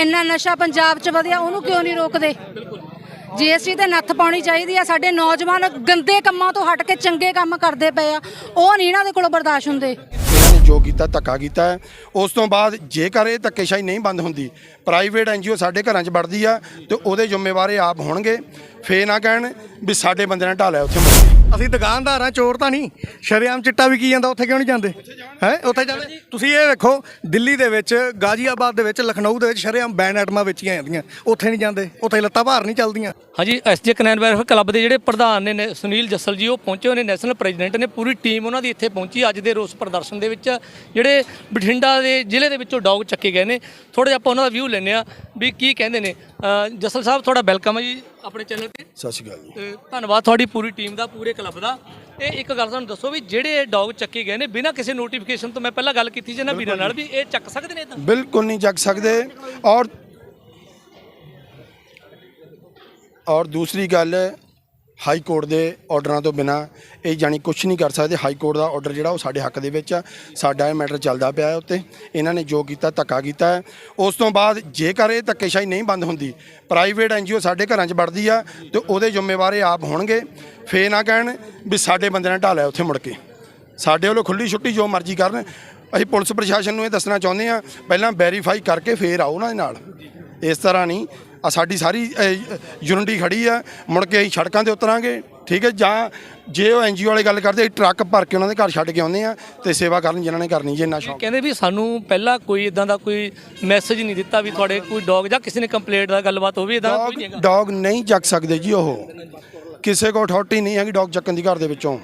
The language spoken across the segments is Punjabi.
ਇੰਨਾ ਨਸ਼ਾ ਪੰਜਾਬ 'ਚ ਵਧਿਆ, ਉਹਨੂੰ ਕਿਉਂ ਨਹੀਂ ਰੋਕਦੇ? ਜੀਐਸਟੀ ਤੇ ਨੱਥ ਪਾਉਣੀ ਚਾਹੀਦੀ ਆ, ਸਾਡੇ ਨੌਜਵਾਨ ਗੰਦੇ ਕੰਮਾਂ ਤੋਂ ਹਟ ਕੇ ਚੰਗੇ ਕੰਮ ਕਰਦੇ ਪਏ ਆ, ਉਹ ਨਹੀਂ ਇਹਨਾਂ ਦੇ ਕੋਲੋਂ ਬਰਦਾਸ਼ਤ ਹੁੰਦੇ। ਇਹਨਾਂ ਨੇ ਜੋ ਕੀਤਾ, ਧੱਕਾ ਕੀਤਾ ਹੈ। ਉਸ ਤੋਂ ਬਾਅਦ ਜੇਕਰ ਇਹ ਧੱਕੇਸ਼ਾਹੀ ਨਹੀਂ ਬੰਦ ਹੁੰਦੀ ਪ੍ਰਾਈਵੇਟ ਐਨਜੀਓ ਸਾਡੇ ਘਰਾਂ 'ਚ ਵੜਦੀ ਆ ਤੇ ਉਹਦੇ ਜ਼ਿੰਮੇਵਾਰ ਇਹ ਆਪ ਹੋਣਗੇ। ਫੇਰ ਨਾ ਕਹਿਣ ਵੀ ਸਾਡੇ ਬੰਦੇ ਨੇ ਢਾਲਿਆ ਉੱਥੇ ਮੁੜ ਕੇ। ਅਸੀਂ ਦੁਕਾਨਦਾਰ ਆ ਚੋਰ ਤਾਂ ਨਹੀਂ। ਸ਼ਰੇਆਮ ਚਿੱਟਾ ਵੀ ਕੀ ਜਾਂਦਾ, ਉੱਥੇ ਕਿਉਂ ਨਹੀਂ ਜਾਂਦੇ? ਹੈ? ਉੱਥੇ ਜਾਂਦੇ। ਤੁਸੀਂ ਇਹ ਵੇਖੋ, ਦਿੱਲੀ ਦੇ ਵਿੱਚ, ਗਾਜ਼ੀਆਬਾਦ ਦੇ ਵਿੱਚ, ਲਖਨਊ ਦੇ ਵਿੱਚ ਸ਼ਰੇਆਮ ਬੈਨ ਆਈਟਮਾਂ ਵੇਚੀਆਂ ਜਾਂਦੀਆਂ। ਉੱਥੇ ਨਹੀਂ ਜਾਂਦੇ, ਉੱਥੇ ਲੱਤਾਂ ਭਾਰ ਨਹੀਂ ਚੱਲਦੀਆਂ। ਹਾਂਜੀ ਐਸਜੇ ਕਨੈਨ ਵੈਲਫੇਅਰ ਕਲੱਬ ਦੇ ਜਿਹੜੇ ਪ੍ਰਧਾਨ ਨੇ ਸੁਨੀਲ ਜੱਸਲ ਜੀ, ਉਹ ਪਹੁੰਚੇ ਹੋਏ ਨੇ, ਨੈਸ਼ਨਲ ਪ੍ਰੈਜ਼ੀਡੈਂਟ ਨੇ। ਪੂਰੀ ਟੀਮ ਉਹਨਾਂ ਦੀ ਇੱਥੇ ਪਹੁੰਚੀ। ਅੱਜ ਦੇ ਰੋਸ ਪ੍ਰਦਰਸ਼ਨ ਦੇ ਵਿੱਚ ਜਿਹੜੇ ਬਠਿੰਡਾ ਦੇ ਜ਼ਿਲ੍ਹੇ ਦੇ ਵਿੱਚੋਂ ਡੌਗ ਚੱਕੇ ਗਏ ਨੇ। ਥੋੜਾ ਜਿਹਾ ਆਪਾਂ ਉਹਨਾਂ ਦਾ ਵਿਊ ਲੈਂਦੇ ਆ ਵੀ ਕੀ ਕਹਿੰਦੇ ਨੇ। ਜੱਸਲ ਸਾਹਿਬ, ਤੁਹਾਡਾ ਵੈਲਕਮ ਹੈ ਜੀ। ਆਪਣੇ ਚੈਨਲ ਤੇ। ਸਤਿ ਸ਼੍ਰੀ ਅਕਾਲ ਜੀ। ਤੇ ਧੰਨਵਾਦ ਤੁਹਾਡੀ ਪੂਰੀ ਟੀਮ ਦਾ ਪੂਰੇ ਕਲੱਬ ਦਾ। ਇਹ ਇੱਕ ਗੱਲ ਸਾਨੂੰ ਦੱਸੋ ਵੀ ਜਿਹੜੇ ਡੌਗ ਚੱਕੇ ਗਏ ਨੇ ਬਿਨਾਂ ਕਿਸੇ ਨੋਟੀਫਿਕੇਸ਼ਨ ਤੋਂ ਮੈਂ ਪਹਿਲਾਂ ਗੱਲ ਕੀਤੀ ਸੀ ਨਾ ਵੀਰਾਂ ਨਾਲ ਵੀ ਇਹ ਚੱਕ ਸਕਦੇ ਨੇ ਤਾਂ? ਬਿਲਕੁਲ ਨਹੀਂ ਜਗ ਸਕਦੇ। ਔਰ ਔਰ ਦੂਸਰੀ ਗੱਲ ਹਾਈ ਕੋਰਟ ਦੇ ਆਰਡਰਾਂ ਤੋਂ ਬਿਨਾ ਇਹ ਜਾਨੀ ਕੁਝ ਨਹੀਂ ਕਰ ਸਕਦੇ। ਹਾਈ ਕੋਰਟ ਦਾ ਆਰਡਰ ਜਿਹੜਾ ਉਹ ਸਾਡੇ ਹੱਕ ਦੇ ਵਿੱਚ ਆ। ਸਾਡਾ ਇਹ ਮੈਟਰ ਚੱਲਦਾ ਪਿਆ ਹੈ ਉੱਤੇ। ਇਹਨਾਂ ਨੇ ਜੋ ਕੀਤਾ, ਧੱਕਾ ਕੀਤਾ ਹੈ। ਉਸ ਤੋਂ ਬਾਅਦ ਜੇਕਰ ਇਹ ਧੱਕੇਸ਼ਾਹੀ ਨਹੀਂ ਬੰਦ ਹੁੰਦੀ, ਪ੍ਰਾਈਵੇਟ ਐਨਜੀਓ ਸਾਡੇ ਘਰਾਂ 'ਚ ਵੜਦੀ ਆ ਤੇ ਉਹਦੇ ਜ਼ਿੰਮੇਵਾਰ ਇਹ ਆਪ ਹੋਣਗੇ। ਫੇਰ ਨਾ ਕਹਿਣ ਵੀ ਸਾਡੇ ਬੰਦੇ ਨੇ ਢਾਲਿਆ ਉੱਥੇ ਮੁੜ ਕੇ। ਸਾਡੇ ਵੱਲੋਂ ਖੁੱਲੀ ਛੁੱਟੀ ਜੋ ਮਰਜ਼ੀ ਕਰਨ। ਅਸੀਂ ਪੁਲਿਸ ਪ੍ਰਸ਼ਾਸਨ ਨੂੰ ਇਹ ਦੱਸਣਾ ਚਾਹੁੰਦੇ ਆ ਪਹਿਲਾਂ ਵੈਰੀਫਾਈ ਕਰਕੇ ਫੇਰ ਆਓ ਉਹਨਾਂ ਦੇ ਨਾਲ। ਇਸ ਤਰ੍ਹਾਂ ਨਹੀਂ। ਆ ਸਾਡੀ ਸਾਰੀ ਯੂਨਿਟੀ ਖੜੀ ਆ ਮੁੜ ਕੇ ਅਸੀਂ ਸੜਕਾਂ ਤੇ ਉਤਰਾਂਗੇ ਠੀਕ ਹੈ? ਜਾਂ ਜੇ ਉਹ ਐਨਜੀਓ ਵਾਲੇ ਗੱਲ ਕਰਦੇ ਅਸੀਂ ਟਰੱਕ ਭਰ ਕੇ ਉਹਨਾਂ ਦੇ ਘਰ ਛੱਡ ਕੇ ਆਉਂਦੇ ਆ ਤੇ ਸੇਵਾ ਕਰਨ ਜਿਨ੍ਹਾਂ ਨੇ ਕਰਨੀ ਜੇ ਇੰਨਾ ਸ਼ੌਕ। ਕਹਿੰਦੇ ਵੀ ਸਾਨੂੰ ਪਹਿਲਾਂ ਕੋਈ ਇਦਾਂ ਦਾ ਕੋਈ ਮੈਸੇਜ ਨਹੀਂ ਦਿੱਤਾ ਵੀ ਤੁਹਾਡੇ ਕੋਈ ਡੌਗ ਜਾਂ ਕਿਸੇ ਨੇ ਕੰਪਲੇਂਟ ਦਾ ਗੱਲਬਾਤ ਹੋਵੇ ਇਦਾਂ ਕੋਈ ਨਹੀਂ ਹੈਗਾ। ਡੌਗ ਨਹੀਂ ਚੱਕ ਸਕਦੇ ਜੀ ਉਹ। ਕਿਸੇ ਕੋ ਅਥਾਰਟੀ ਨਹੀਂ ਹੈਗੀ ਡੌਗ ਚੱਕਣ ਦੀ ਘਰ ਦੇ ਵਿੱਚੋਂ।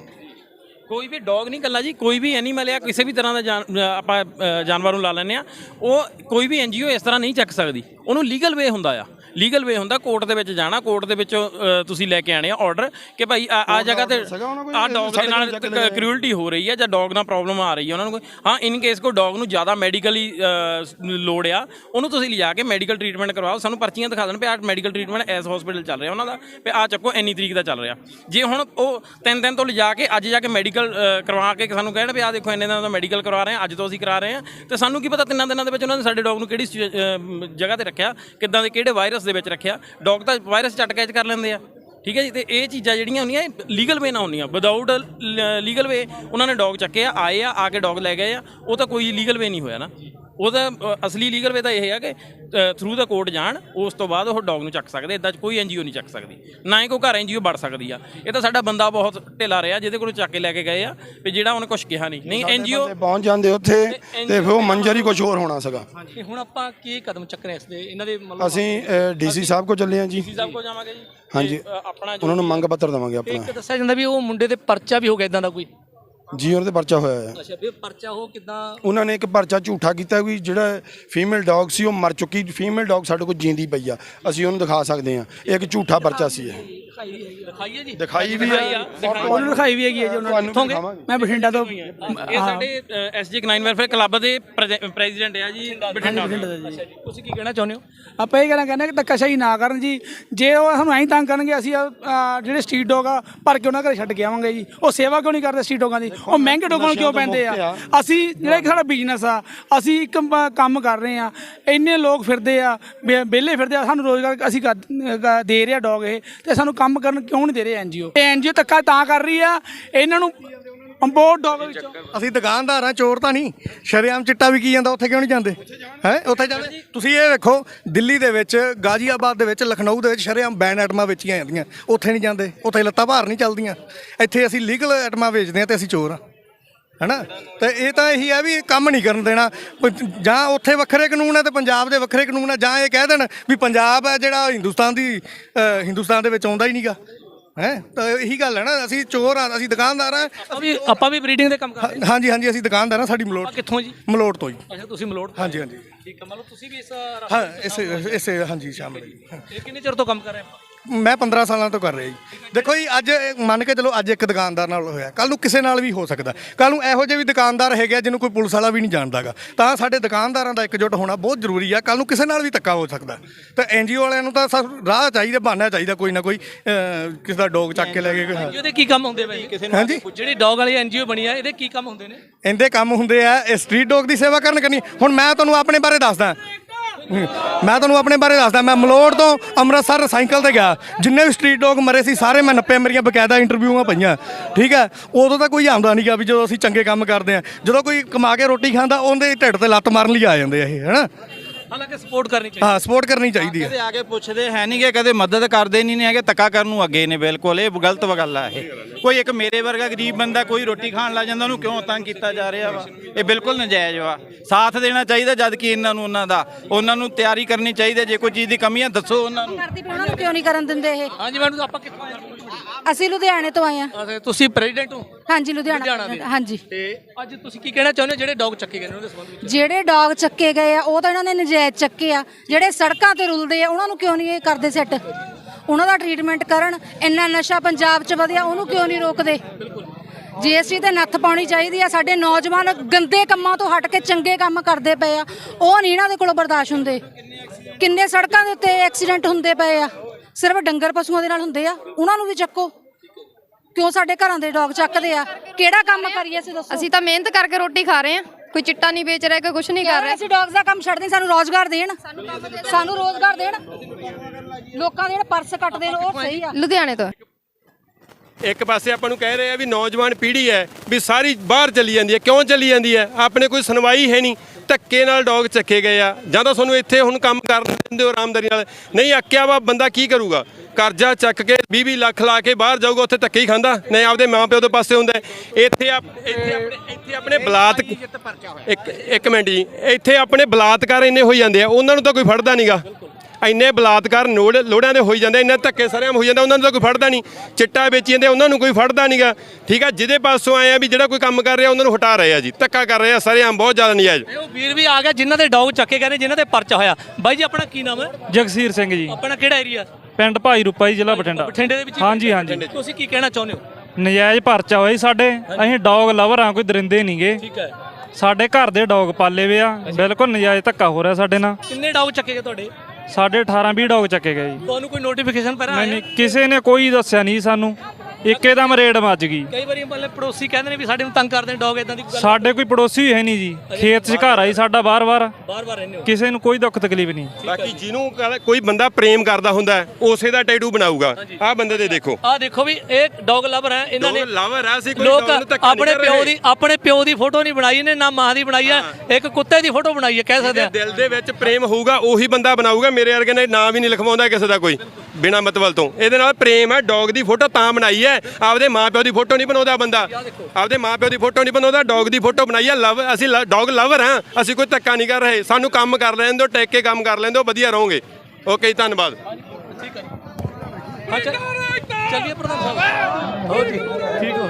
ਕੋਈ ਵੀ ਡੌਗ ਨਹੀਂ ਕੱਲਾ ਜੀ ਕੋਈ ਵੀ ਐਨੀਮਲ ਆ ਕਿਸੇ ਵੀ ਤਰ੍ਹਾਂ ਦਾ ਆਪਾਂ ਜਾਨਵਰ ਨੂੰ ਲਾ ਲੈਂਦੇ ਆ ਉਹ ਕੋਈ ਵੀ ਐਨਜੀਓ ਇਸ ਤਰ੍ਹਾਂ ਨਹੀਂ ਚੱਕ ਸਕਦੀ। ਉਹਨੂੰ ਲੀਗਲ ਵੇ ਹੁੰਦਾ ਆ। ਲੀਗਲ ਵੇ ਹੁੰਦਾ ਕੋਰਟ ਦੇ ਵਿੱਚ ਜਾਣਾ ਕੋਰਟ ਦੇ ਵਿੱਚੋਂ ਤੁਸੀਂ ਲੈ ਕੇ ਆਣੇ ਆ ਆਰਡਰ ਕਿ ਭਾਈ ਆ ਆ ਜਗ੍ਹਾ ਤੇ ਆ ਡੌਗ ਦੇ ਨਾਲ। ਕ੍ਰੂਅਲਟੀ ਹੋ ਰਹੀ ਹੈ ਜਾਂ ਡੌਗ ਨਾਲ ਪ੍ਰੋਬਲਮ ਆ ਰਹੀ ਹੈ ਉਹਨਾਂ ਨੂੰ ਹਾਂ ਇਨ ਕੇਸ ਕੋ ਡੌਗ ਨੂੰ ਜ਼ਿਆਦਾ ਮੈਡੀਕਲੀ ਲੋੜ ਆ ਉਹਨੂੰ ਤੁਸੀਂ ਲਿਜਾ ਕੇ ਮੈਡੀਕਲ ਟ੍ਰੀਟਮੈਂਟ ਕਰਵਾਓ। ਸਾਨੂੰ ਪਰਚੀਆਂ ਦਿਖਾ ਦੇਣ ਵੀ ਆਹ ਮੈਡੀਕਲ ਟ੍ਰੀਟਮੈਂਟ ਐਸ ਹਸਪੀਟਲ ਚੱਲ ਰਿਹਾ ਉਹਨਾਂ ਦਾ ਵੀ ਆ ਚੱਕੋ ਇੰਨੀ ਤਰੀਕ ਦਾ ਚੱਲ ਰਿਹਾ। ਜੇ ਹੁਣ ਉਹ ਤਿੰਨ ਦਿਨ ਤੋਂ ਲਿਜਾ ਕੇ ਅੱਜ ਜਾ ਕੇ ਮੈਡੀਕਲ ਕਰਵਾ ਕੇ ਸਾਨੂੰ ਕਹਿਣ ਵੀ ਆ ਦੇਖੋ ਇੰਨੇ ਦਿਨਾਂ ਦਾ ਮੈਡੀਕਲ ਕਰਵਾ ਰਹੇ ਆ ਅੱਜ ਤੋਂ ਅਸੀਂ ਕਰਾ ਰਹੇ ਆ ਤੇ ਸਾਨੂੰ ਕੀ ਪਤਾ ਤਿੰਨਾਂ ਦਿਨਾਂ ਦੇ ਵਿੱਚ ਉਹਨਾਂ ਨੇ ਸਾਡੇ ਡੌਗ ਨੂੰ ਕਿਹੜੀ ਜਗ੍ਹਾ ਤੇ ਰੱਖਿਆ ਕਿੱਦਾਂ ਦੇ ਕਿਹੜੇ ਵਾਇਰਸ ਦੇ ਵਿੱਚ ਰੱਖਿਆ। ਡੌਗ ਤਾਂ ਵਾਇਰਸ ਚੱਟ ਕੈਚ ਕਰ ਲੈਂਦੇ ਆ। ਠੀਕ ਹੈ ਜੀ? ਤੇ ਇਹ ਚੀਜ਼ਾਂ ਜਿਹੜੀਆਂ ਹੁੰਦੀਆਂ ਲੀਗਲ ਵੇ ਨਾਲ ਹੁੰਦੀਆਂ। ਵਿਦਆਊਟ ਲੀਗਲ ਵੇ ਉਹਨਾਂ ਨੇ ਡੌਗ ਚੱਕੇ ਆ, ਆਏ ਆ ਆ ਕੇ ਡੌਗ ਲੈ ਗਏ ਆ। ਉਹ ਤਾਂ ਕੋਈ ਲੀਗਲ ਵੇ ਨਹੀਂ ਹੋਇਆ ਨਾ। ਉਹਦਾ ਅ, ਅਸਲੀ ਲੀਗਲ ਵੇ ਤਾਂ ਇਹ ਹੈ ਕਿ ਥਰੂ ਦਾ ਕੋਰਟ ਜਾਣ ਉਸ ਤੋਂ ਬਾਅਦ ਉਹ ਡੌਗ ਨੂੰ ਚੱਕ ਸਕਦੇ ਇਦਾਂ ਕੋਈ ਐਨਜੀਓ ਨਹੀਂ ਚੱਕ ਸਕਦੀ। ਨਾ ਹੀ ਕੋਈ ਘਰ ਐਨਜੀਓ ਵੜ ਸਕਦੀ ਆ। ਇਹ ਤਾਂ ਸਾਡਾ ਬੰਦਾ ਬਹੁਤ ਢਿੱਲਾ ਰਿਹਾ ਜਿਹਦੇ ਕੋਲੋਂ ਚੱਕ ਕੇ ਲੈ ਕੇ ਗਏ ਆ ਵੀ ਜਿਹੜਾ ਉਹਨੇ ਕੁਝ ਕਿਹਾ ਨਹੀਂ। ਨਹੀਂ ਐਨਜੀਓ ਬੰਦੇ ਪਹੁੰਚ ਜਾਂਦੇ ਉੱਥੇ ਤੇ ਫਿਰ ਉਹ ਮੰਜ਼ਰ ਹੀ ਕੁਝ ਹੋਰ ਹੋਣਾ ਸੀਗਾ। ਤੇ ਹੁਣ ਆਪਾਂ ਕੀ ਕਦਮ ਚੱਕਣੇ ਇਸ ਦੇ? ਇਹਨਾਂ ਦੇ ਮਤਲਬ ਅਸੀਂ ਡੀਸੀ ਸਾਹਿਬ ਕੋ ਚੱਲੇ ਆ ਜੀ। ਸਭ ਕੋ ਜਾਵਾਂਗੇ ਜੀ। ਹਾਂਜੀ ਅ, ਆਪਣਾ ਜੋ ਉਹਨਾਂ ਨੂੰ ਮੰਗ ਪੱਤਰ ਦਵਾਂਗੇ ਆਪਣਾ। ਇੱਕ ਦੱਸਿਆ ਜਾਂਦਾ ਵੀ ਉਹ ਮੁੰਡੇ ਤੇ ਪਰਚਾ ਵੀ ਹੋ ਗਿਆ ਇਦਾਂ ਦਾ ਕੋਈ। ਜੀ ਉਹਨਾਂ ਤੇ ਪਰਚਾ ਹੋਇਆ ਹੈ ਅੱਛਾ ਵੀ ਪਰਚਾ ਉਹ ਕਿਦਾਂ ਉਹਨਾਂ ਨੇ ਇੱਕ ਪਰਚਾ ਝੂਠਾ ਕੀਤਾ ਵੀ ਜਿਹੜਾ ਫੀਮੇਲ ਡੌਗ ਸੀ ਉਹ ਮਰ ਚੁੱਕੀ। ਫੀਮੇਲ ਡੌਗ ਸਾਡੇ ਕੋਲ ਜਿੰਦੀ ਪਈ ਆ। ਅਸੀਂ ਉਹਨੂੰ ਦਿਖਾ ਸਕਦੇ ਹਾਂ। ਇੱਕ ਝੂਠਾ ਪਰਚਾ ਸੀ ਇਹ। ਦਿਖਾਈ ਹੈ ਜੀ? ਦਿਖਾਈ ਵੀ ਆ। ਉਹਨੂੰ ਲਿਖਾਈ ਵੀ ਹੈਗੀ ਹੈ ਜੀ ਉਹਨਾਂ ਤੁਹਾਨੂੰ ਕਿੱਥੋਂ ਗਏ? ਦਿਖਾਵਾਂਗੇ। ਮੈਂ ਬਠਿੰਡਾ ਤੋਂ। ਇਹ ਸਾਡੇ ਐਸਜੀ ਕਨਾਈਨ ਵੈਲਫੇਅਰ ਕਲੱਬ ਦੇ ਪ੍ਰੈਜ਼ੀਡੈਂਟ ਆ ਜੀ ਬਠਿੰਡਾ ਬਠਿੰਡਾ ਜੀ। ਤੁਸੀਂ ਕੀ ਕਹਿਣਾ ਚਾਹੁੰਦੇ ਹੋ? ਆਪਾਂ ਇਹ ਕਹਿਣਾ ਕਹਿੰਦੇ ਕਿ ਧੱਕਾਸ਼ਾਹੀ ਨਾ ਕਰਨ ਜੀ। ਜੇ ਉਹ ਸਾਨੂੰ ਐਂ ਤੰਗ ਕਰਨਗੇ ਅਸੀਂ ਜਿਹੜੇ ਸਟਰੀਟ ਡੋਗ ਆ ਭਰ ਕੇ ਉਹਨਾਂ ਘਰੇ ਛੱਡ ਕੇ ਆਵਾਂਗੇ ਜੀ। ਉਹ ਸੇਵਾ ਕਿਉਂ ਨਹੀਂ ਕਰਦੇ ਸਟਰੀਟ ਡੋਗਾਂ ਦੀ? ਉਹ ਮਹਿੰਗੇ ਡੋਗਾਂ ਨੂੰ ਕਿਉਂ ਪੈਂਦੇ ਆ? ਅਸੀਂ ਜਿਹੜਾ ਸਾਡਾ ਬਿਜ਼ਨਸ ਆ ਅਸੀਂ ਇੱਕ ਕੰਮ ਕਰ ਰਹੇ ਆ। ਇੰਨੇ ਲੋਕ ਫਿਰਦੇ ਆ ਵਿ- ਵਿਹਲੇ ਫਿਰਦੇ ਆ ਸਾਨੂੰ ਰੋਜ਼ਗਾਰ ਅਸੀਂ ਦੇ ਰਹੇ ਆ ਡੋਗ ਇਹ। ਤੇ ਸਾਨੂੰ ਕੰਮ ਕਰਨ ਕਿਉਂ ਨਹੀਂ ਦੇ ਰਹੇ ਐਨਜੀਓ ਇਹ ਐਨਜੀਓ ਧੱਕਾ ਤਾਂ ਕਰ ਰਹੀ ਆ ਇਹਨਾਂ ਨੂੰ ਅੰਬੋਡ ਡੋਗ ਵਿੱਚੋਂ ਅਸੀਂ ਦੁਕਾਨਦਾਰ ਆ ਚੋਰ ਤਾਂ ਨਹੀਂ। ਸ਼ਰੇਆਮ ਚਿੱਟਾ ਵੀ ਕੀ ਜਾਂਦਾ ਉੱਥੇ ਕਿਉਂ ਨਹੀਂ ਜਾਂਦੇ? ਹੈ? ਉੱਥੇ ਜਾਂਦੇ? ਤੁਸੀਂ ਇਹ ਵੇਖੋ ਦਿੱਲੀ ਦੇ ਵਿੱਚ ਗਾਜ਼ੀਆਬਾਦ ਦੇ ਵਿੱਚ ਲਖਨਊ ਦੇ ਵਿੱਚ ਸ਼ਰੇਆਮ ਬੈਨ ਆਈਟਮਾਂ ਵੇਚੀਆਂ ਜਾਂਦੀਆਂ। ਉੱਥੇ ਨਹੀਂ ਜਾਂਦੇ ਉੱਥੇ ਲੱਤਾਂ ਭਾਰ ਨਹੀਂ ਚੱਲਦੀਆਂ। ਇੱਥੇ ਅਸੀਂ ਲੀਗਲ ਆਈਟਮਾਂ ਵੇਚਦੇ ਆ ਤੇ ਅਸੀਂ ਚੋਰ ਆ ਹੈਨਾ? ਤੇ ਇਹ ਤਾਂ ਇਹੀ ਆ ਵੀ ਇਹ ਕੰਮ ਨਹੀਂ ਕਰਨ ਦੇਣਾ। ਪ- ਜਾਂ ਉੱਥੇ ਵੱਖਰੇ ਕਾਨੂੰਨ ਹੈ ਤੇ ਪੰਜਾਬ ਦੇ ਵੱਖਰੇ ਕਾਨੂੰਨ ਹੈ ਜਾਂ ਇਹ ਕਹਿ ਦੇਣ ਵੀ ਪੰਜਾਬ ਹੈ ਜਿਹੜਾ ਹਿੰਦੁਸਤਾਨ ਦੀ ਅ, ਹਿੰਦੁਸਤਾਨ ਦੇ ਵਿੱਚ ਆਉਂਦਾ ਹੀ ਨਹੀਂਗਾ। ਹੈ? ਤਾਂ ਇਹੀ ਗੱਲ ਹੈ ਨਾ ਅਸੀਂ ਚੋਰ ਆ ਅਸੀਂ ਦੁਕਾਨਦਾਰ ਆ। ਆਪਾਂ ਵੀ ਆਪਾਂ ਵੀ ਬਰੀਡਿੰਗ ਦੇ ਕੰਮ ਕਰਦੇ ਹਾਂ- ਹਾਂਜੀ ਹਾਂਜੀ ਅਸੀਂ ਦੁਕਾਨਦਾਰ ਆ ਸਾਡੀ ਮਲੋਟ। ਕਿੱਥੋਂ ਜੀ? ਮਲੋਟ ਤੋਂ ਜੀ। ਅੱਛਾ ਤੁਸੀਂ ਮਲੋਟ ਤੋਂ? ਹਾਂਜੀ ਹਾਂਜੀ। ਠੀਕ ਹੈ ਮਤਲਬ ਤੁਸੀਂ ਵੀ ਇਸ ਹਾਂ ਇਸੇ ਇਸੇ ਹਾਂਜੀ ਸ਼ਾਮਲ ਹੈ ਜੀ। ਇਹ ਕਿੰਨੇ ਚਿਰ ਤੋਂ ਕੰਮ ਕਰ ਰਹੇ ਆਪਾਂ? ਮੈਂ 15 ਸਾਲਾਂ ਤੋਂ ਕਰ ਰਿਹਾ ਜੀ। ਦੇਖੋ ਜੀ ਅੱਜ ਮੰਨ ਕੇ ਚਲੋ ਅੱਜ ਇੱਕ ਦੁਕਾਨਦਾਰ ਨਾਲ ਹੋਇਆ। ਕੱਲ ਨੂੰ ਕਿਸੇ ਨਾਲ ਵੀ ਹੋ ਸਕਦਾ। ਕੱਲ ਨੂੰ ਇਹੋ ਜਿਹੇ ਵੀ ਦੁਕਾਨਦਾਰ ਹੈਗੇ ਆ ਜਿਹਨੂੰ ਕੋਈ ਪੁਲਿਸ ਵਾਲਾ ਵੀ ਨਹੀਂ ਜਾਣਦਾਗਾ ਤਾਂ ਸਾਡੇ ਦੁਕਾਨਦਾਰਾਂ ਦਾ ਇਕਜੁੱਟ ਹੋਣਾ ਬਹੁਤ ਜ਼ਰੂਰੀ ਆ। ਕੱਲ ਨੂੰ ਕਿਸੇ ਨਾਲ ਵੀ ਧੱਕਾ ਹੋ ਸਕਦਾ। ਤਾਂ ਐਨਜੀਓ ਵਾਲਿਆਂ ਨੂੰ ਤਾਂ ਸਾਨੂੰ ਰਾਹ ਚਾਹੀਦਾ ਬਹਾਨਾ ਚਾਹੀਦਾ ਕੋਈ ਨਾ ਕੋਈ ਅਹ, ਕਿਸੇ ਦਾ ਡੋਗ ਚੱਕ ਕੇ ਲੈ ਕੇ ਐਨਜੀਓ ਦੇ ਕੀ ਕੰਮ ਹੁੰਦੇ ਬਾਈ ਕਿਸੇ ਹਾਂਜੀ? ਜਿਹੜੀ ਡੌਗ ਵਾਲੀ ਐਨਜੀਓ ਬਣੀ ਆ ਇਹਦੇ ਕੀ ਕੰਮ ਹੁੰਦੇ ਨੇ? ਇਹਦੇ ਕੰਮ ਹੁੰਦੇ ਆ ਇਹ ਸਟਰੀਟ ਡੋਗ ਦੀ ਸੇਵਾ ਕਰਨ ਕਰਨੀ। ਹੁਣ ਮੈਂ ਤੁਹਾਨੂੰ ਆਪਣੇ ਬਾਰੇ ਦੱਸਦਾ। ਮੈਂ ਤੁਹਾਨੂੰ ਆਪਣੇ ਬਾਰੇ ਦੱਸਦਾ, ਮੈਂ ਮਲੋੜ ਤੋਂ ਅੰਮ੍ਰਿਤਸਰ ਸਾਈਕਲ ਤੇ ਗਿਆ। ਜਿੰਨੇ ਵੀ ਸਟਰੀਟ ਡੌਗ ਮਰੇ ਸੀ, ਸਾਰੇ ਮੈਂ ਨੱਪੇ ਮੇਰੀਆਂ ਬਕਾਇਦਾ ਇੰਟਰਵਿਊਆਂ ਪਈਆਂ। ਠੀਕ ਹੈ? ਉਦੋਂ ਤਾਂ ਕੋਈ ਆਉਂਦਾ ਨਹੀਂ ਗਿਆ ਵੀ ਜਦੋਂ ਅਸੀਂ ਚੰਗੇ ਕੰਮ ਕਰਦੇ ਆ ਜਦੋਂ ਕੋਈ ਕਮਾ ਕੇ ਰੋਟੀ ਖਾਂਦਾ, ਉਹਦੇ ਢਿੱਡ ਤੇ ਲੱਤ ਮਾਰਨ ਲਈ ਆ ਜਾਂਦੇ ਆ ਇਹ, ਹੈਨਾ? ਹਾਲਾਂਕਿ ਸਪੋਰਟ ਕਰਨੀ ਚਾਹੀਦੀ ਹਾਂ ਸਪੋਰਟ ਕਰਨੀ ਚਾਹੀਦੀ ਹੈ। ਕਦੇ ਆ ਕੇ ਪੁੱਛਦੇ ਹੈ ਨਹੀਂਗੇ ਕਦੇ ਮਦਦ ਕਰਦੇ ਨਹੀਂ ਨੇ ਹੈਗੇ ਤੱਕਾ ਕਰਨ ਨੂੰ ਅੱਗੇ ਨੇ ਬਿਲਕੁਲ ਇਹ ਗਲਤ ਗੱਲ ਆ ਇਹ। ਕੋਈ ਇੱਕ ਮੇਰੇ ਵਰਗਾ ਗਰੀਬ ਬੰਦਾ ਕੋਈ ਰੋਟੀ ਖਾਣ ਲੱਗ ਜਾਂਦਾ ਉਹਨੂੰ ਕਿਉਂ ਤੰਗ ਕੀਤਾ ਜਾ ਰਿਹਾ ਵਾ? ਇਹ ਬਿਲਕੁਲ ਨਜਾਇਜ਼ ਵਾ। ਸਾਥ ਦੇਣਾ ਚਾਹੀਦਾ ਜਦ ਕਿ ਇਹਨਾਂ ਨੂੰ ਉਹਨਾਂ ਦਾ। ਉਹਨਾਂ ਨੂੰ ਤਿਆਰੀ ਕਰਨੀ ਚਾਹੀਦੀ ਜੇ ਕੋਈ ਚੀਜ਼ ਦੀ ਕਮੀ ਆ ਦੱਸੋ ਉਹਨਾਂ ਨੂੰ। ਕਰਦੀ ਉਹਨਾਂ ਨੂੰ ਕਿਉਂ ਨਹੀਂ ਕਰਨ ਦਿੰਦੇ ਇਹ? ਹਾਂਜੀ ਮੈਨੂੰ ਆਪਾਂ ਕਿੱਥੋਂ ਆਏ ਅਸੀਂ ਲੁਧਿਆਣੇ ਤੋਂ ਆਏ ਆ ਤੁਸੀਂ ਪ੍ਰੈਜ਼ੀਡੈਂਟ ਹੋ? ਹਾਂਜੀ ਲੁਧਿਆਣਾ ਲੁਧਿਆਣਾ ਦੇ। ਹਾਂਜੀ। ਤੇ ਅੱਜ ਤੁਸੀਂ ਕੀ ਕਹਿਣਾ ਚਾਹੁੰਦੇ ਹੋ? ਜਿਹੜੇ ਡੌਗ ਚੱਕੇ ਗਏ ਨੇ ਉਹਦੇ ਸੰਬੰਧ ਵਿੱਚ? ਜਿਹੜੇ ਡੌਗ ਚੱਕੇ ਗਏ ਆ ਉਹ ਤਾਂ ਇਹਨਾਂ ਨੇ ਨਜਾਇਜ਼ ਚੱਕੇ ਆ। ਜਿਹੜੇ ਸੜਕਾਂ ਤੇ ਰੁਲਦੇ ਆ ਉਹਨਾਂ ਨੂੰ ਕਿਉਂ ਨਹੀਂ ਇਹ ਕਰਦੇ ਸੈੱਟ? ਉਹਨਾਂ ਦਾ ਟ੍ਰੀਟਮੈਂਟ ਕਰਨ ਇੰਨਾ ਨਸ਼ਾ ਪੰਜਾਬ 'ਚ ਵਧਿਆ ਉਹਨੂੰ ਕਿਉਂ ਨਹੀਂ ਰੋਕਦੇ? ਜੀਐਸਟੀ ਤੇ ਨੱਥ ਪਾਉਣੀ ਚਾਹੀਦੀ ਆ। ਸਾਡੇ ਨੌਜਵਾਨ ਗੰਦੇ ਕੰਮਾਂ ਤੋਂ ਹਟ ਕੇ ਚੰਗੇ ਕੰਮ ਕਰਦੇ ਪਏ ਆ। ਉਹ ਨਹੀਂ ਇਹਨਾਂ ਦੇ ਕੋਲੋਂ ਬਰਦਾਸ਼ਤ ਹੁੰਦੇ। ਕਿੰਨੇ ਸੜਕਾਂ ਦੇ ਉੱਤੇ ਐਕਸੀਡੈਂਟ ਹੁੰਦੇ ਪਏ ਆ। ਸਿਰਫ ਡੰਗਰ ਪਸ਼ੂਆਂ ਦੇ ਨਾਲ ਹੁੰਦੇ ਆ ਉਹਨਾਂ ਨੂੰ ਵੀ ਚੱਕੋ। ਕਿਉਂ ਸਾਡੇ ਘਰਾਂ ਦੇ ਡੌਗ ਚੱਕਦੇ ਆ? ਕਿਹੜਾ ਕੰਮ ਕਰੀਏ ਅਸੀਂ ਦੱਸੋ? ਅਸੀਂ ਤਾਂ ਮਿਹਨਤ ਕਰਕੇ ਰੋਟੀ ਖਾ ਰਹੇ ਹਾਂ। ਕੋਈ ਚਿੱਟਾ ਨਹੀਂ ਵੇਚ ਰਿਹਾ ਕੋਈ ਕੁਝ ਨਹੀਂ ਕਰ ਰਿਹਾ। ਅਸੀਂ ਡੌਗਸ ਦਾ ਕੰਮ ਛੱਡ ਦੇ ਸਾਨੂੰ ਰੋਜ਼ਗਾਰ ਦੇਣ। ਸਾਨੂੰ ਰੋਜ਼ਗਾਰ ਦੇਣ। ਲੋਕਾਂ ਦੇ ਜਿਹੜੇ ਪਰਸ ਕੱਟਦੇ ਨੇ ਉਹ ਸਹੀ ਆ। ਲੁਧਿਆਣੇ ਤੋਂ। ਇੱਕ ਪਾਸੇ ਆਪਾਂ ਨੂੰ ਕਹਿ ਰਹੇ ਆ ਵੀ ਨੌਜਵਾਨ ਪੀੜ੍ਹੀ ਹੈ ਵੀ ਸਾਰੀ ਬਾਹਰ ਚਲੀ ਜਾਂਦੀ ਹੈ। ਕਿਉਂ ਚਲੀ ਜਾਂਦੀ ਹੈ? ਆਪਣੇ ਕੋਈ ਸੁਣਵਾਈ ਹੈ ਨਹੀਂ। ਧੱਕੇ ਨਾਲ ਡੌਗ ਚੱਕੇ ਗਏ ਆ। ਜਾਂ ਤਾਂ ਤੁਹਾਨੂੰ ਇੱਥੇ ਹੁਣ ਕੰਮ ਕਰਨ ਦਿੰਦੇ ਹੋ ਆਰਾਮਦਾਰੀ ਨਾਲ। ਨਹੀਂ ਅੱਕਿਆ ਵਾ ਬੰਦਾ ਕੀ ਕਰੂਗਾ? ਕਰਜ਼ਾ ਚੱਕ ਕੇ 20 ਲੱਖ ਲਾ ਕੇ ਬਾਹਰ ਜਾਊਗਾ ਉੱਥੇ ਧੱਕੇ ਹੀ ਖਾਂਦਾ। ਨਹੀਂ ਆਪਦੇ ਮਾਂ ਪਿਓ ਦੇ ਪਾਸੇ ਹੁੰਦਾ। ਇੱਥੇ ਇੱਥੇ ਆਪਣੇ ਇੱਥੇ ਆਪਣੇ ਬਲਾਤ ਇੱਕ ਇੱਕ ਮਿੰਟ ਜੀ। ਇੱਥੇ ਆਪਣੇ ਬਲਾਤਕਾਰ ਇੰਨੇ ਹੋਈ ਜਾਂਦੇ ਆ। ਉਹਨਾਂ ਨੂੰ ਤਾਂ ਕੋਈ ਫੜਦਾ ਨਹੀਂਗਾ ਇੰਨੇ ਬਲਾਤਕਾਰ ਨੋੜ ਲੋੜਾਂ ਦੇ ਹੋਈ ਜਾਂਦੇ ਇੰਨੇ ਧੱਕੇ ਸਰਿਆਮ ਹੋਈ ਜਾਂਦਾ ਉਹਨਾਂ ਨੂੰ ਤਾਂ ਕੋਈ ਫੜਦਾ ਨਹੀਂ। ਚਿੱਟਾ ਵੇਚੀ ਜਾਂਦੇ ਉਹਨਾਂ ਨੂੰ ਕੋਈ ਫੜਦਾ ਨਹੀਂਗਾ ਠੀਕ ਆ ਜਿਹਦੇ ਪਾਸੋਂ ਆਏ ਆ ਵੀ ਜਿਹੜਾ ਕੋਈ ਕੰਮ ਕਰ ਰਿਹਾ ਉਹਨਾਂ ਨੂੰ ਹਟਾ ਰਹੇ ਆ ਜੀ। ਧੱਕਾ ਕਰ ਰਹੇ ਆ ਸਰਿਆਮ ਬਹੁਤ ਜ਼ਿਆਦਾ ਨਜਾਇਜ਼। ਇਹ ਉਹ ਵੀਰ ਵੀ ਆ ਗਿਆ ਜਿਨ੍ਹਾਂ ਦੇ ਡੌਗ ਚੱਕੇ ਗਏ ਨੇ ਜਿਨ੍ਹਾਂ ਦੇ ਪਰਚਾ ਹੋਇਆ। ਬਾਈ ਜੀ ਆਪਣਾ ਕੀ ਨਾਮ ਹੈ? ਜਗਸੀਰ ਸਿੰਘ ਜੀ। ਆਪਣਾ ਕਿਹੜਾ ਏਰੀਆ ਪਿੰਡ ਭਾਈ ਰੂਪਾ ਜੀ ਜ਼ਿਲ੍ਹਾ ਬਠਿੰਡਾ। ਬਠਿੰਡੇ ਦੇ ਵਿੱਚ ਹਾਂਜੀ ਹਾਂਜੀ। ਤੁਸੀਂ ਕੀ ਕਹਿਣਾ ਚਾਹੁੰਦੇ ਹੋ? ਨਜਾਇਜ਼ ਪਰਚਾ ਹੋਇਆ ਜੀ ਸਾਡੇ। ਅਸੀਂ ਡੌਗ ਲਵਰ ਆ ਕੋਈ ਦਰਿੰਦੇ ਨਹੀਂਗੇ। ਠੀਕ ਹੈ। ਸਾਡੇ ਘਰ ਦੇ ਡੌਗ ਪਾਲੇ ਵੇ ਆ। ਬਿਲਕੁਲ ਨਜਾਇਜ਼ ਧੱਕਾ ਹੋ ਰਿਹਾ ਸਾਡੇ ਨਾਲ। ਕਿੰਨੇ ਡੌਗ ਚੱਕੇ ਗਏ ਤੁਹਾਡੇ? ਸਾਡੇ 18 20 ਡੌਗ ਚੱਕੇ ਗਏ ਜੀ। ਤੁਹਾਨੂੰ ਕੋਈ ਨੋਟੀਫਿਕੇਸ਼ਨ ਪਰ ਆਇਆ? ਨਹੀਂ ਕਿਸੇ ਨੇ ਕੋਈ ਦੱਸਿਆ ਨਹੀਂ ਸਾਨੂੰ। ਇੱਕੇਦਮ ਰੇਡ ਮੱਚ ਗਈ। ਕਈ ਵਾਰੀ ਮਤਲਬ ਪੜੋਸੀ ਕਹਿੰਦੇ ਨੇ ਵੀ ਸਾਡੇ ਨੂੰ ਤੰਗ ਕਰਦੇ ਨੇ ਡੌਗ ਇਦਾਂ ਦੀ ਗੱਲ ਸਾਡੇ ਕੋਈ ਪੜੋਸੀ ਹੈ ਨਹੀਂ ਜੀ। ਖੇਤ 'ਚ ਘਰ ਆਈ ਸਾਡਾ ਬਾਰ-ਬਾਰ। ਬਾਰ-ਬਾਰ ਰਹਿੰਦੇ ਹੋ? ਕਿਸੇ ਨੂੰ ਕੋਈ ਦੁੱਖ ਤਕਲੀਫ ਨਹੀਂ। ਬਾਕੀ ਜਿਹਨੂੰ ਕੋਈ ਬੰਦਾ ਪ੍ਰੇਮ ਕਰਦਾ ਹੁੰਦਾ ਹੈ, ਉਸੇ ਦਾ ਟੈਟੂ ਬਣਾਊਗਾ। ਆਹ ਬੰਦੇ ਦੇ ਦੇਖੋ। ਆਹ ਦੇਖੋ ਵੀ ਇਹ ਡੌਗ ਲਵਰ ਹੈ ਇਹਨਾਂ ਨੇ ਡੌਗ ਲਵਰ ਆ ਸੀ ਕੋਈ ਲੋਕ ਡੌਗ ਨੂੰ ਧੱਕਾ ਨਹੀਂ ਆਪਣੇ ਕਰ ਪਿਓ ਰਹੇ। ਦੀ ਆਪਣੇ ਪਿਓ ਦੀ ਫੋਟੋ ਨਹੀਂ ਬਣਾਈ ਇਹਨੇ ਨਾ ਮਾਂ ਦੀ ਬਣਾਈ ਹੈ। ਇੱਕ ਕੁੱਤੇ ਦੀ ਫੋਟੋ ਬਣਾਈ ਹੈ ਕਹਿ ਸਕਦੇ ਜਿਹਦੇ ਆ ਦਿਲ ਦੇ ਵਿੱਚ ਪ੍ਰੇਮ ਹੋਊਗਾ ਉਹੀ ਬੰਦਾ ਬਣਾਊਗਾ ਮੇਰੇ ਵਰਗੇ ਨੇ ਨਾਂ ਵੀ ਨਹੀਂ ਲਿਖਵਾਉਂਦਾ ਕਿਸੇ ਦਾ ਕੋਈ। ਬਿਨਾ ਮਤਲਬ ਤੋਂ। ਇਹਦੇ ਨਾਲ ਪ੍ਰੇਮ ਹੈ ਡੌਗ ਦੀ ਫੋਟੋ ਤਾਂ ਬਣਾਈ ਹੈ। ਆਪਦੇ ਮਾਪਿਓ ਦੀ ਫੋਟੋ ਨਹੀਂ ਬਣਾਉਂਦਾ ਬੰਦਾ। ਆਪਦੇ ਮਾਪਿਓ ਦੀ ਫੋਟੋ ਨਹੀਂ ਬਣਾਉਂਦਾ ਡੌਗ ਦੀ ਫੋਟੋ ਬਣਾਈ ਹੈ। ਲਵ ਅਸੀਂ ਡੌਗ ਲਵਰ ਹਾਂ। ਅਸੀਂ ਕੋਈ ਧੱਕਾ ਨਹੀਂ ਕਰ ਰਹੇ। ਸਾਨੂੰ ਕੰਮ ਕਰ ਲੈਣ ਦਿਓ ਟੈਕ ਕੇ ਕੰਮ ਕਰ ਲੈਣ ਦਿਓ ਵਧੀਆ ਰਹੋਗੇ। ਓਕੇ ਜੀ ਧੰਨਵਾਦ। ਹਾਂ, ਚੱਲ- ਚੱਲੀਏ ਪ੍ਰਧਾਨ ਸਾਹਿਬ। ਹੋ ਜੀ। ਠੀਕ ਹੋ।